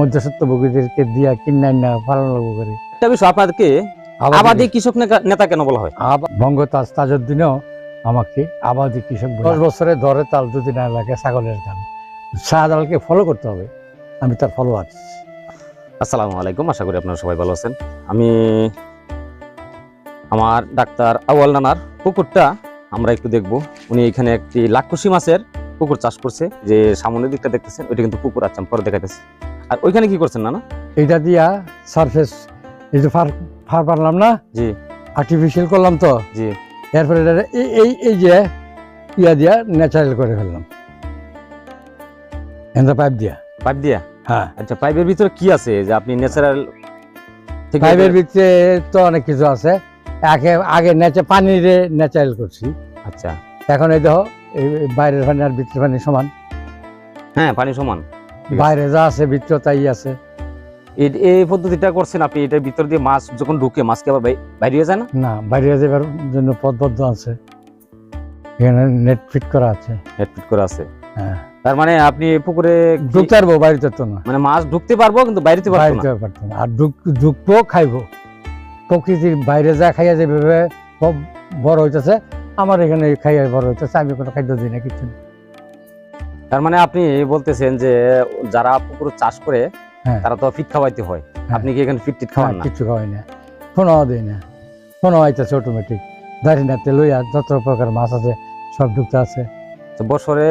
মধ্যসত্ত্বভোগীদেরকে দিয়া কিনাই না পালন লাগবো করে। একটা বিষয় আপনাদেরকে আবাদি কৃষক নেতা- কেন বলা হয়? বঙ্গতাজ তাজউদ্দিনও আমাকে আবাদি কৃষক দশ বছরে ধরে তাল যদি না লাগে ছাগলের গান শাহজালালকে ফলো করতে হবে। আমি তার ফলোয়ার আসসালামু আলাইকুম আশা করি আপনারা সবাই ভালো আছেন। আমি আমার ডাক্তার আওয়াল নানার পুকুরটা আমরা একটু দেখব। উনি এখানে একটি লাক্ষসি মাছের পুকুর চাষ করছে। যে সামনের দিকটা দেখতেছেন ওইটা কিন্তু পুকুর আচ্ছা পরে দেখাইতেছি। আর ওইখানে কি করছেন নানা? এটা দিয়া সারফেস এই যে ফার ফার পারলাম না? জি। আর্টিফিশিয়াল করলাম তো। জি। এরপরে এই এই যে ইয়া দিয়া ন্যাচারাল করে ফেললাম। এনটা পাইপ দিয়া। পাইপ দিয়া? হ্যাঁ। আচ্ছা পাইপের ভিতরে কি আছে? যে আপনি ন্যাচারাল পাইপের ভিতরে তো অনেক কিছু আছে। আগে আগে নেচে পানি রে ন্যাচারাল করছি। আচ্ছা। এখন এই দেখো এই বাইরের পানি আর ভিতরের পানি সমান। হ্যাঁ পানি সমান। বাইরে যা আছে ভিতরে তাই আছে। এই- পদ্ধতিটা করছেন আপনি এটার ভিতর দিয়ে মাছ যখন ঢুকে মাছকে আবার বাইরে যায় না? না বাইরে যাবার জন্য পথবদ্ধ আছে। এখানে নেট ফিট করা আছে। হেডফিট করে আছে। হ্যাঁ। তার মানে আপনি পুকুরে ঢুকতে পারব বাড়িতে তো না। মানে মাছ ঢুকতে পারব কিন্তু বাইরেতে পারব না? পারতো না। আর ঢুক- ঢুকবো খাইবো। প্রকৃতির বাইরে যা খাইয়া যেভাবে বড় হইতেছে। আমার এখানে খাইয়া বড় হইতেছে আমি কোনো খাদ্য দিই না কিছু না। তার মানে আপনি বলতেছেন যে যারা পুকুর চাষ করে হ্যাঁ। তারা তো ফিট খাওয়াইতে হয়। হ্যাঁ। আপনি কি এখানে ফিট টিট খাওয়ান হ্যাঁ, না কিছু খাওয়াই না। ফোনও দেয় না। ফোনও হইতেছে অটোমেটিক দাঁড়ি নাতে লইয়া যত প্রকার মাছ আছে সব ঢুকতে আছে। তো বছরে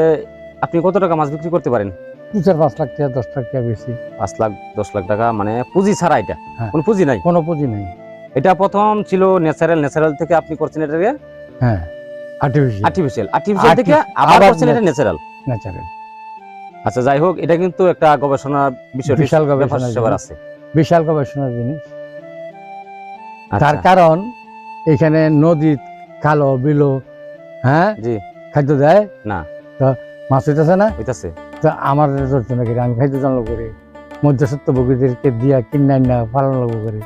আপনি কত টাকা মাছ বিক্রি করতে পারেন? দু চার পাঁচ লাখ টাকা দশ লাখ টাকা বেশি। পাঁচ লাখ দশ লাখ টাকা মানে পুঁজি ছাড়া এটা। কোনো পুঁজি নাই? কোনো পুঁজি নেই। এটা প্রথম ছিল ন্যাচারাল ন্যাচারাল থেকে আপনি করছেন এটাকে? হ্যাঁ। আর্টিফিশিয়াল আর্টিফিশিয়াল আর্টিফিশিয়াল থেকে আবার করছেন এটা ন্যাচারাল ন্যাচারাল আচ্ছা যাই হোক এটা কিন্তু একটা গবেষণা বিষয় বিশাল গবেষণা আছে। বিশাল গবেষণার জিনিস। আচ্ছা, তার কারণ এখানে নদী খালো বিলো হ্যাঁ? জি। খাদ্য দেয়? না। তো মাছ হইতেছে না? হইতাছে। তো আমার ধরতে না করি আমি খাদ্য জানলো করি? মধ্যসত্ত্বভোগীদেরকে দিয়া কিনাই না পালন লাগবো করি।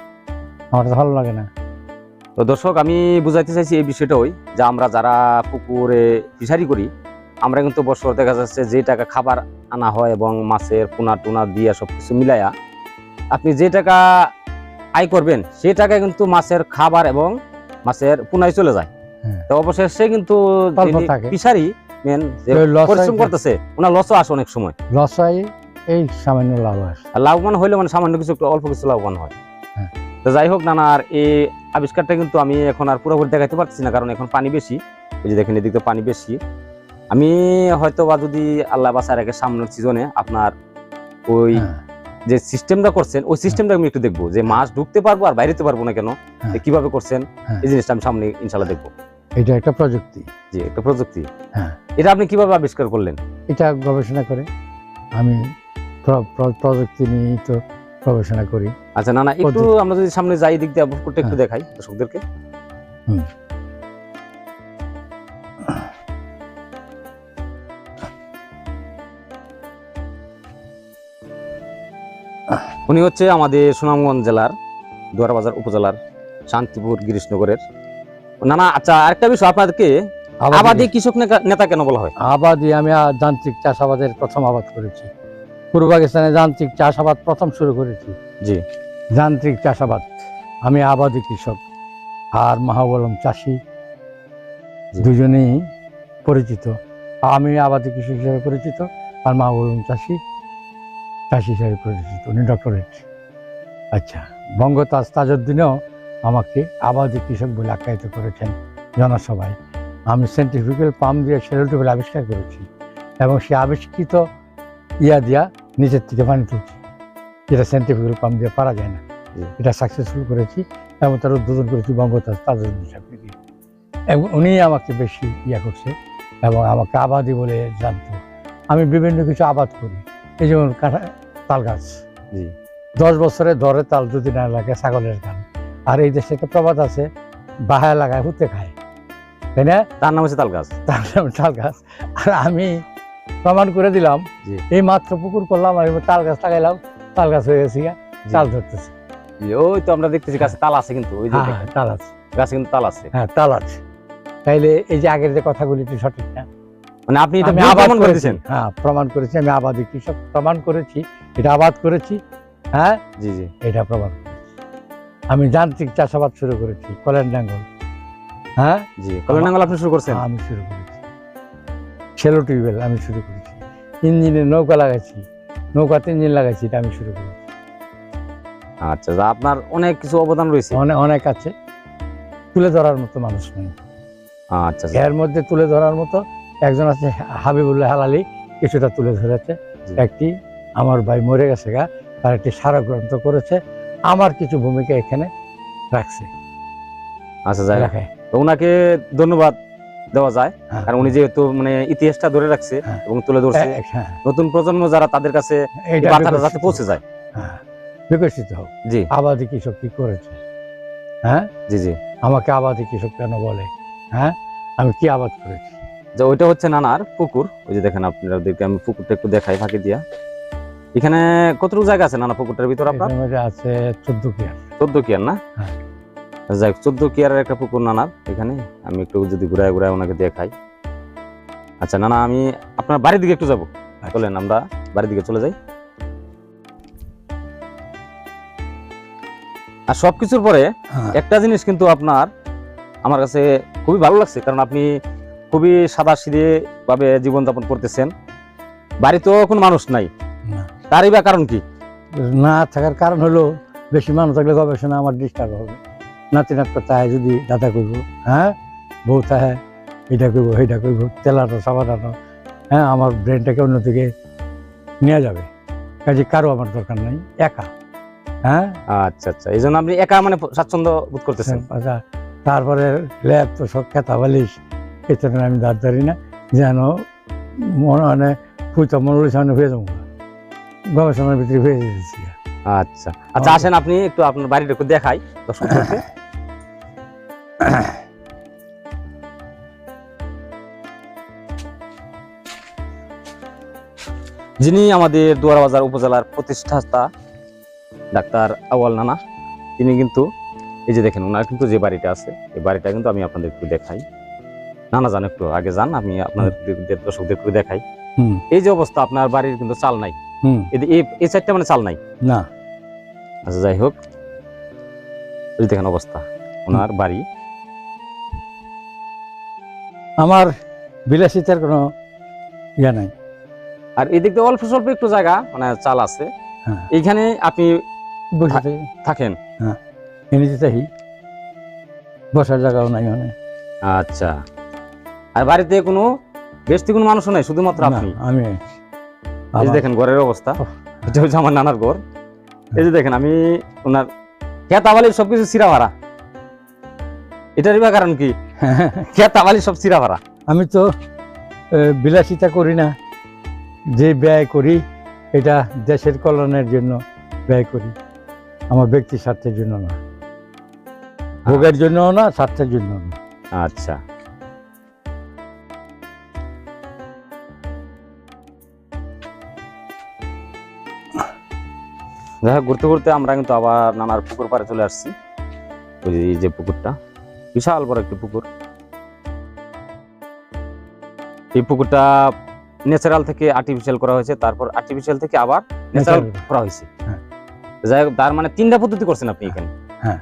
আমার তো ভালো লাগে না। তো দর্শক আমি বুঝাইতে চাইছি এই বিষয়টা ওই যে আমরা যারা পুকুরে ফিশারি করি আমরা কিন্তু বছর দেখা যাচ্ছে যে টাকা খাবার আনা হয় এবং মাছের পোনা টোনা দিয়ে সবকিছু মিলাইয়া আপনি যে টাকা আয় করবেন সেই টাকা কিন্তু মাছের খাবার এবং মাছের পুনায় চলে যায়। হ্যাঁ। তো অবশেষে কিন্তু ফিশারি মেন পরিশ্রম করতেছে ওনার লসও আসে অনেক সময়। লস হয় এই সামান্য লাভ আসে। লাভবান হইলে মানে সামান্য কিছু অল্প কিছু লাভবান হয়। হ্যাঁ। তো যাই হোক নানা আর এই আবিষ্কারটা কিন্তু আমি এখন আর পুরোপুরি দেখাতে পারছি না কারণ এখন পানি বেশি। ওই যে দেখেন এদিকে তো পানি বেশি। আমি হয়তো বা যদি আল্লাহ বাসার আগে সামনের সিজনে আপনার ওই হ্যাঁ, যে সিস্টেমটা করছেন ওই সিস্টেমটা আমি একটু দেখব যে মাছ ঢুকতে পারব আর বাইরেতে পারব না কেন? হ্যাঁ। কীভাবে করছেন? হ্যাঁ। এই জিনিসটা আমি সামনে ইনশাল্লাহ দেখব। এটা একটা প্রযুক্তি। জি একটা প্রযুক্তি। হ্যাঁ। এটা আপনি কীভাবে আবিষ্কার করলেন? এটা গবেষণা করে। আমি প্র- প্র- প্রযুক্তি নিয়েই তো গবেষণা করি। আচ্ছা না না একটু আমরা যদি সামনে যাই দিক দিয়ে একটু। দেখাই দর্শকদেরকে। হুম। উনি হচ্ছে আমাদের সুনামগঞ্জ জেলার দুয়ারবাজার উপজেলার শান্তিপুর গিরিশনগরের। না না আচ্ছা আরেকটা বিষয় আপনাদেরকে আবাদি। কৃষক নেতা- কেন বলা হয়? আবাদি আমি যান্ত্রিক চাষাবাদের প্রথম আবাদ করেছি। পূর্ব পাকিস্তানে যান্ত্রিক চাষাবাদ প্রথম শুরু করেছি। জি। যান্ত্রিক চাষাবাদ। আমি আবাদি কৃষক আর মাহাবলম চাষি। দুজনেই পরিচিত। আমি আবাদি কৃষক হিসেবে পরিচিত আর মাহাবলম চাষি। চাষি হিসেবে পরিচিত উনি ডক্টরেট আচ্ছা বঙ্গতাজ তাজউদ্দিনও আমাকে আবাদি কৃষক বলে আখ্যায়িত করেছেন জনসভায়। আমি সেন্টিফিক্যাল পাম্প দিয়ে সেলোটিবল আবিষ্কার করেছি এবং সে আবিষ্কৃত ইয়া দিয়া নিচের থেকে পানি তুলছি। যেটা সেন্টিফিক্যাল পাম্প দিয়ে পারা যায় না। এটা সাকসেসফুল করেছি এবং তার উদ্বোধন করেছি বঙ্গতাজ তাজউদ্দিন সাহেবকে এবং উনি আমাকে বেশি ইয়া করছে এবং আমাকে আবাদি বলে জানতো। আমি বিভিন্ন কিছু আবাদ করি। এই যেমন কাঁঠা তাল গাছ জি। দশ বছরে ধরে তাল যদি না লাগে ছাগলের গান। আর এই দেশে একটা প্রবাদ আছে বাহায় লাগায় হুতে খায়। তাই না? তার নাম হচ্ছে তাল গাছ তার নাম তাল গাছ আর আমি প্রমাণ করে দিলাম। এই মাত্র পুকুর করলাম আর তাল গাছ লাগাইলাম তাল গাছ হয়ে গেছে তাল ধরতেছে। ওই তো আমরা দেখতেছি গাছে তাল আছে কিন্তু ওই যে হ্যাঁ, হ্যাঁ, তাল আছে। গাছে কিন্তু তাল আছে। হ্যাঁ তাল আছে। তাইলে এই যে আগের যে কথাগুলি সঠিক না? মানে আপনি এটা আমি আবাদ প্রমাণ করে হ্যাঁ প্রমাণ করেছি আমি আবাদি কৃষক প্রমাণ করেছি এটা আবাদ করেছি হ্যাঁ? জি জি। এটা প্রমাণ আমি যান্ত্রিক চাষাবাদ শুরু করেছি হ্যাঁ? জি নাঙ্গল আপনি শুরু করছেন? আমি শুরু করেছি। সেলো টিউবওয়েল আমি শুরু করেছি। ইঞ্জিনের নৌকা লাগাইছি নৌকাতে ইঞ্জিন লাগাইছি এটা আমি শুরু করেছি। আচ্ছা আপনার অনেক কিছু অবদান রয়েছে। অনেক অনেক আছে। তুলে ধরার মতো মানুষ নেই। আচ্ছা আচ্ছা। এর মধ্যে তুলে ধরার মতো একজন আছে হাবিবুল্লাহ হালালি কিছুটা তুলে ধরেছে। একটি আমার ভাই মরে গেছে গা তার একটি সারা গ্রন্থ করেছে। আমার কিছু ভূমিকা এখানে রাখছে। আচ্ছা যাই। এলাকায় তো ওনাকে ধন্যবাদ দেওয়া যায়। হ্যাঁ। কারণ উনি যেহেতু মানে ইতিহাসটা ধরে রাখছে হ্যাঁ। এবং তুলে ধরছে। হ্যাঁ, নতুন প্রজন্ম যারা তাদের কাছে বার্তাটা যাতে পৌঁছে যায়। বিকশিত হোক। জি। আবাদি কৃষক কি করেছে? হ্যাঁ? জি জি। আমাকে আবাদি কৃষক কেন বলে? হ্যাঁ? আমি কি আবাদ করেছি? যে ওইটা হচ্ছে নানার পুকুর। ওই যে দেখেন আপনাদেরকে আমি পুকুরটা একটু দেখাই ফাঁকি দিয়া। এখানে কতটুকু জায়গা আছে নানা পুকুরটার ভিতর আপনার? আছে চোদ্দ কিয়ার। চোদ্দ কিয়ার না? হ্যাঁ। যাই হোক, চোদ্দ কিয়ারের একটা পুকুর নানার এখানে। আমি একটু যদি ঘুরায় ঘুরায় ওনাকে দেখাই। আচ্ছা নানা আমি আপনার বাড়ির দিকে একটু যাব। চলেন আমরা বাড়ির দিকে চলে যাই। আর সবকিছুর পরে হ্যাঁ, একটা জিনিস কিন্তু আপনার আমার কাছে খুবই ভালো লাগছে। কারণ আপনি খুবই সাদা ভাবে জীবনযাপন করতেছেন। বাড়িতেও কোনো মানুষ নাই। তারই বা কারণ কি? না থাকার কারণ হলো বেশি মানুষ থাকলে গবেষণা আমার ডিস্টার্ব হবে। নাতি নাতক তাই যদি দাদা করব হ্যাঁ? বউ তাহে এটা করব সেইটা করব তেলানো সাবানানো হ্যাঁ? আমার ব্রেনটাকে অন্যদিকে নিয়ে যাবে। কাজে কারও আমার দরকার নাই একা হ্যাঁ? আচ্ছা আচ্ছা। এই জন্য আপনি একা মানে স্বাচ্ছন্দ্য বোধ করতেছেন। আচ্ছা তারপরে ল্যাব তো সব খেতা বালিশ এখানে আমি দাঁড় ধরি না যেন মনে মানে ফুইতা মনে সামনে হয়ে যাব। গবেষণার ভিতরে হয়ে যেতেছি আচ্ছা। আচ্ছা আসেন আপনি একটু আপনার বাড়িটা একটু দেখাই দর্শকদেরকে। যিনি আমাদের দুয়ারবাজার উপজেলার প্রতিষ্ঠাতা ডাক্তার আওয়াল নানা তিনি কিন্তু এই যে দেখেন ওনার কিন্তু যে বাড়িটা আছে এই বাড়িটা কিন্তু আমি আপনাদের একটু দেখাই। নানা যান একটু আগে যান আমি আপনাদের দর্শকদের একটু দেখাই। এই যে অবস্থা আপনার বাড়ির কিন্তু চাল নাই। এই সাইডটা মানে চাল নাই? না। আচ্ছা যাই হোক। দেখেন অবস্থা ওনার বাড়ি। আমার বিলাসিতার কোনো ইয়া নাই। আর এদিক দিয়ে অল্প স্বল্প একটু জায়গা মানে চাল আছে। হ্যাঁ। এইখানে আপনি থাকেন? এমনিতে থাকি। বসার জায়গাও নাই মানে আচ্ছা। আর বাড়িতে কোনো বেশি কোনো মানুষও নাই শুধুমাত্র আপনি। আমি এই যে দেখেন ঘরের অবস্থা। এটা হচ্ছে আমার নানার ঘর। এই যে দেখেন আমি ওনার খেত আবালি সবকিছু চিরা ভাড়া এটারই বা কারণ কি? খেত আবালি সব চিরা ভাড়া আমি তো বিলাসিতা করি না। যে ব্যয় করি এটা দেশের কল্যাণের জন্য ব্যয় করি। আমার ব্যক্তি স্বার্থের জন্য না। ভোগের জন্য না স্বার্থের জন্য না। আচ্ছা। যাই হোক, ঘুরতে ঘুরতে আমরা কিন্তু আবার নানার পুকুর পাড়ে চলে আসছি। ওই যে পুকুরটা। বিশাল বড় একটি পুকুর। এই পুকুরটা ন্যাচারাল থেকে আর্টিফিশিয়াল করা হয়েছে। তারপর আর্টিফিশিয়াল থেকে আবার ন্যাচারাল করা হয়েছে। হ্যাঁ। যাই হোক তার মানে তিনটা পদ্ধতি করছেন আপনি এখানে। হ্যাঁ।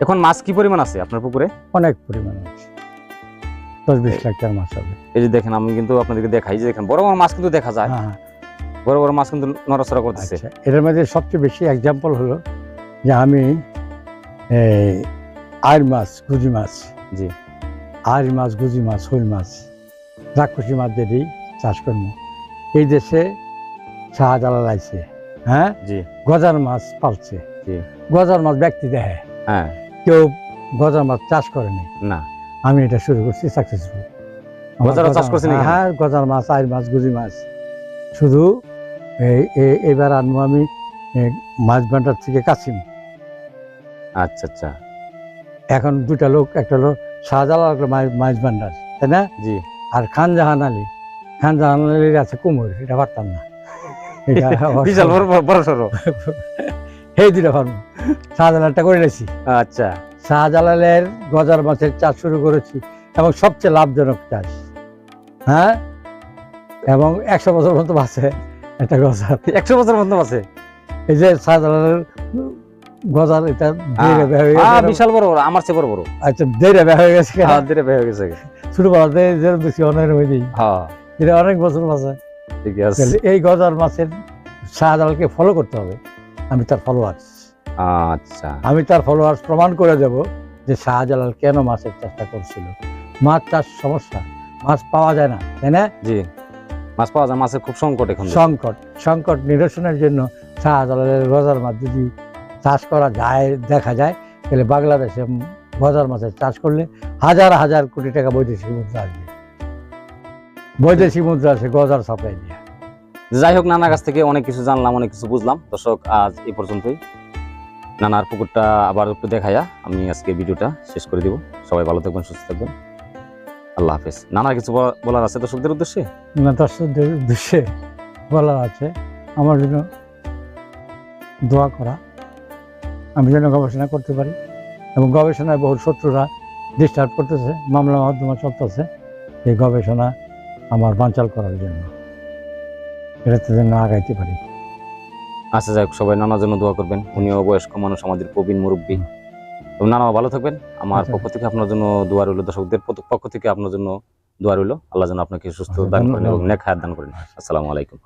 এখন মাছ কি পরিমাণ আছে আপনার পুকুরে? অনেক পরিমাণ আছে। দশ বিশ লাখ টাকার মাছ হবে। এই যে দেখেন আমি কিন্তু আপনাদেরকে দেখাই। যে দেখেন বড় বড় মাছ কিন্তু দেখা যায়। হ্যাঁ। বড় বড় মাছ কিন্তু নড়াচড়া করতেছে। আচ্ছা এটার মধ্যে সবচেয়ে বেশি এক্সাম্পল হলো যে আমি আইর মাছ গুজি মাছ। জি। আইর মাছ গুজি মাছ শৈল মাছ রাক্ষসী মাছ যেটি চাষ করব। এই দেশে শাহজালাল আইছে হ্যাঁ? জি। গজার মাছ পালছে। গজার মাছ ব্যক্তি দেখে হ্যাঁ। কেউ গজার মাছ চাষ করেনি না। আমি এটা শুরু করছি সাকসেসফুল গজারও চাষ এখানে? হ্যাঁ গজার মাছ আইর মাছ গুজি মাছ। শুধু এবার আনব আমি মাছ ভান্ডার থেকে কাছিম। আচ্ছা আচ্ছা। এখন দুটা লোক একটা লোক শাহজালাল একটা ভান্ডার তাই না? জি। আর খান জাহান আলী। খান জাহান আলীর আছে কুমোর এটা পারতাম না। এটা বিশাল বড় সড়ো। সেই দুটা পারব। শাহজালালটা করে নিয়েছি। আচ্ছা। শাহজালালের গজার মাছের চাষ শুরু করেছি এবং সবচেয়ে লাভজনক চাষ। হ্যাঁ? এবং একশো বছর পর্যন্ত বাঁচে। একটা গজার একশো বছর মতো আছে। এই যে শাহজালালের গজার এটা দেড়ে বের হয়ে গেছে বিশাল বড় বড় আমার চেয়ে বড় বড়। আচ্ছা দেড়ে বের হয়ে গেছে হ্যাঁ ধীরে বের হয়ে গেছে। ছোটবেলাতে যে বেশি অনেক হয়ে যাই হ্যাঁ। এটা অনেক বছর আছে ঠিক আছে। এই গজার মাছের শাহজালালকে ফলো করতে হবে। আমি তার ফলোয়ার্স আচ্ছা। আমি তার ফলোয়ার্স প্রমাণ করে দেব যে শাহজালাল কেন মাছের চেষ্টা করছিল। মাছ চাষ সমস্যা। মাছ পাওয়া যায় না তাই না? জি। মাছ পাওয়া যায় মাছের খুব সংকট এখন সংকট সংকট নিরসনের জন্য শাহজালালের গজার মাছ যদি চাষ করা যায় দেখা যায় তাহলে বাংলাদেশে গজার মাছের চাষ করলে হাজার হাজার কোটি টাকা বৈদেশিক মুদ্রা আসবে। বৈদেশিক মুদ্রা আসে গজার সাপ্লাই দিয়ে যাই হোক নানার কাছ থেকে অনেক কিছু জানলাম অনেক কিছু বুঝলাম। দর্শক আজ এ পর্যন্তই। নানার পুকুরটা আবার একটু দেখাইয়া আমি আজকে ভিডিওটা শেষ করে দিব। সবাই ভালো থাকবেন সুস্থ থাকবেন। আল্লাহ হাফেজ। নানা কিছু বলা- বলার আছে দর্শকদের উদ্দেশ্যে? না দর্শকদের উদ্দেশ্যে বলার আছে। আমার জন্য দোয়া করা। আমি যেন গবেষণা করতে পারি এবং গবেষণায় বহু শত্রুরা ডিস্টার্ব করতেছে মামলা মাধ্যমে চলতেছে এই গবেষণা আমার বাঞ্চাল করার জন্য। এটাতে যেন আগাইতে পারি। আচ্ছা যাই হোক, সবাই নানার জন্য দোয়া করবেন। উনিও বয়স্ক মানুষ আমাদের প্রবীণ মুরব্বী। তো নানা ভালো থাকবেন আমার আচ্ছা। পক্ষ থেকে আপনার জন্য দোয়া রইল দর্শকদের পক্ষ- থেকে আপনার জন্য দোয়া রইল আল্লাহ যেন আপনাকে সুস্থ আচ্ছা, দান করেন এবং। নেক হায়াত দান করেন আসসালামু আলাইকুম